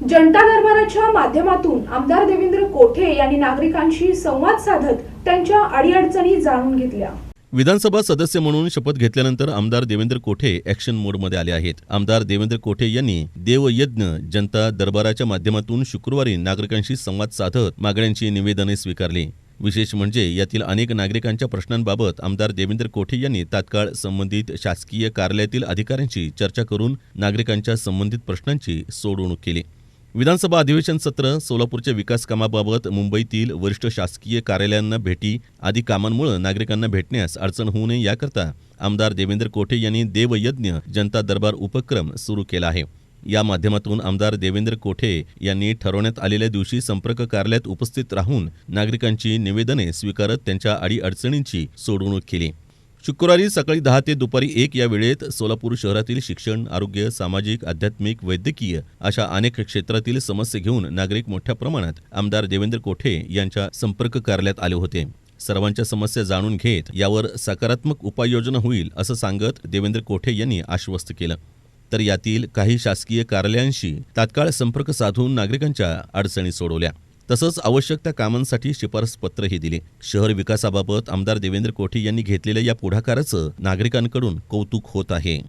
जनता दरबाराच्या माध्यमातून आमदार देवेंद्र कोठे यांनी नागरिकांशी संवाद साधत त्यांच्या अडीअडचणी जाणून घेतल्या. विधानसभा सदस्य म्हणून शपथ घेतल्यानंतर आमदार देवेंद्र कोठे ॲक्शन मोडमध्ये आले आहेत. आमदार देवेंद्र कोठे यांनी देवयज्ञ जनता दरबाराच्या माध्यमातून शुक्रवारी नागरिकांशी संवाद साधत मागण्यांची निवेदने स्वीकारली. विशेष म्हणजे यातील अनेक नागरिकांच्या प्रश्नांबाबत आमदार देवेंद्र कोठे यांनी तात्काळ संबंधित शासकीय कार्यालयातील अधिकाऱ्यांशी चर्चा करून नागरिकांच्या संबंधित प्रश्नांची सोडवणूक केली. विधानसभा अधिवेशन सत्र सोलापूरच्या विकास कामाबाबत मुंबईतील वरिष्ठ शासकीय कार्यालयांना भेटी आदी कामांमुळे नागरिकांना भेटण्यास अडचण होऊ नये याकरता आमदार देवेंद्र कोठे यांनी देवयज्ञ जनता दरबार उपक्रम सुरू केला आहे. या माध्यमातून आमदार देवेंद्र कोठे यांनी ठरवण्यात आलेल्या दिवशी संपर्क कार्यालयात उपस्थित राहून नागरिकांची निवेदने स्वीकारत त्यांच्या अडीअडचणींची सोडवणूक केली. शुक्रवारी सकाळी दहा ते दुपारी एक या वेळेत सोलापूर शहरातील शिक्षण आरोग्य सामाजिक आध्यात्मिक वैद्यकीय अशा अनेक क्षेत्रातील समस्या घेऊन नागरिक मोठ्या प्रमाणात आमदार देवेंद्र कोठे यांच्या संपर्क कार्यालयात आले होते. सर्वांच्या समस्या जाणून घेत यावर सकारात्मक उपाययोजना होईल असं सांगत देवेंद्र कोठे यांनी आश्वस्त केलं. तर यातील काही शासकीय कार्यालयांशी तात्काळ संपर्क साधून नागरिकांच्या अडचणी सोडवल्या. तसंच आवश्यक त्या कामांसाठी शिफारस पत्रही दिले. शहर विकासाबाबत आमदार देवेंद्र कोठे यांनी घेतलेल्या या पुढाकाराचं नागरिकांकडून कौतुक होत आहे.